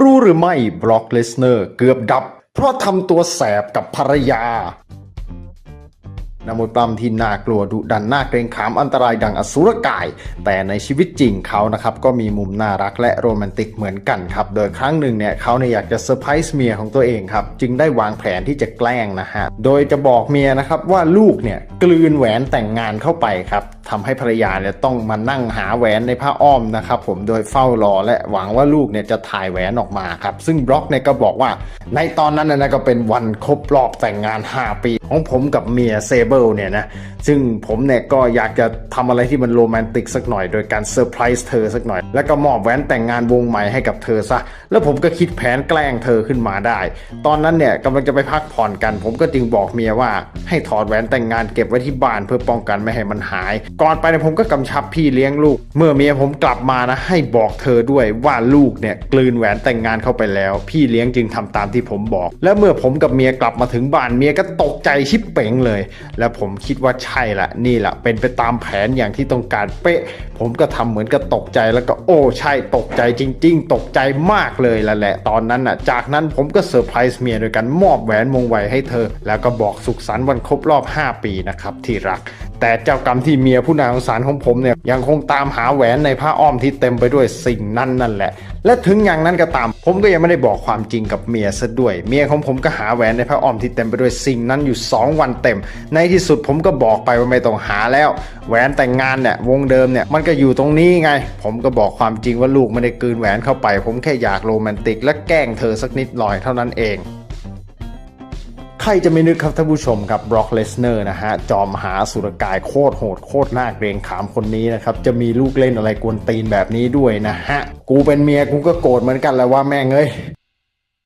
รู้หรือไม่บล็อกเลสเนอร์เกือบดับ เพราะทำตัวแสบกับภรรยานักมวยปล้ำที่น่ากลัวดุดันน่าเกรงขามอันตรายดังอสุรกาย แต่ในชีวิตจริงเขานะครับก็มีมุมน่ารักและโรแมนติกเหมือนกันครับ โดยครั้งหนึ่งเนี่ยเขาเนี่ยอยากจะเซอร์ไพรส์เมียของตัวเองครับ จึงได้วางแผนที่จะแกล้งนะฮะ โดยจะบอกเมียนะครับว่าลูกเนี่ยกลืนแหวนแต่งงานเข้าไปครับ ทำให้ภรรยาเนี่ยต้องมานั่งหาแหวนในผ้าอ้อมนะครับผมโดยเฝ้ารอและหวังว่าลูกเนี่ยจะถ่ายแหวนออกมาครับ ซึ่งบล็อกเนี่ยก็บอกว่า ในตอนนั้นนะก็เป็นวันครบรอบแต่งงาน 5 ปี ของผมกับเมียเซเบิลเนี่ยนะซึ่งผมเนี่ยก็อยากจะทำอะไรที่มันโรแมนติกสักหน่อย โดยการเซอร์ไพรส์เธอสักหน่อย แล้วก็มอบแหวนแต่งงานวงใหม่ให้กับเธอซะแล้วผมก็คิดแผนแกล้งเธอขึ้นมาได้ ตอนนั้นเนี่ยกำลังจะไปพักผ่อนกัน ผมก็จึงบอกเมียว่าให้ถอดแหวนแต่งงานเก็บไว้ที่บ้านเพื่อป้องกันไม่ให้มันหายก่อนไปเนี่ยผมก็กำชับพี่เลี้ยงลูก เมื่อเมียผมกลับมานะให้บอกเธอด้วยว่าลูกเนี่ยกลืนแหวนแต่งงานเข้าไปแล้ว พี่เลี้ยงจึงทำตามที่ผมบอก และเมื่อผมกับเมียกลับมาถึงบ้านเมียก็ตกใจชิบเป๋งเลย และผมคิดว่าใช่ละนี่แหละเป็นไปตามแผนอย่างที่ต้องการเป๊ะ ผมก็ทำเหมือนกับตกใจแล้วก็โอ้ใช่ตกใจจริง ๆ ตกใจมากเลยละแหละ ตอนนั้นน่ะ จากนั้นผมก็เซอร์ไพรส์เมียโดยการมอบแหวนมงไวให้เธอ แล้วก็บอกสุขสันต์วันครบรอบ 5 ปีนะครับที่รัก แต่เจ้ากรรมที่เมียผู้น่าสงสารของผมเนี่ยยังคงตามหาแหวนในผ้าอ้อมที่เต็มไปด้วยสิ่งนั้นนั่นแหละ และถึงอย่างนั้นก็ตาม ผมก็ยังไม่ได้บอกความจริงกับเมียซะด้วย เมียของผมก็หาแหวนในผ้าอ้อมที่เต็มไปด้วยสิ่งนั้นอยู่ 2 วันเต็ม ในที่สุดผมก็บอกไปว่าไม่ต้องหาแล้ว แหวนแต่งงานเนี่ยวงเดิมเนี่ยมันก็อยู่ตรงนี้ไง ผมก็บอกความจริงว่าลูกไม่ได้กืนแหวนเข้าไป ผมแค่อยากโรแมนติก และแกล้งเธอสักนิดหน่อยเท่านั้นเอง รจะไม่นึกครับท่านผู้ชมครับบล็อกเลสเนอร์นะฮะจอมหาสุรกายโคตรโหดโคตรน่าเกรงขามคนนี้นะครับจะมีลูกเล่นอะไรกวนตีนแบบนี้ด้วยนะฮะกูเป็นเมียกูก็โกรธเหมือนกันแหล้วว่าแม่งเอ้ย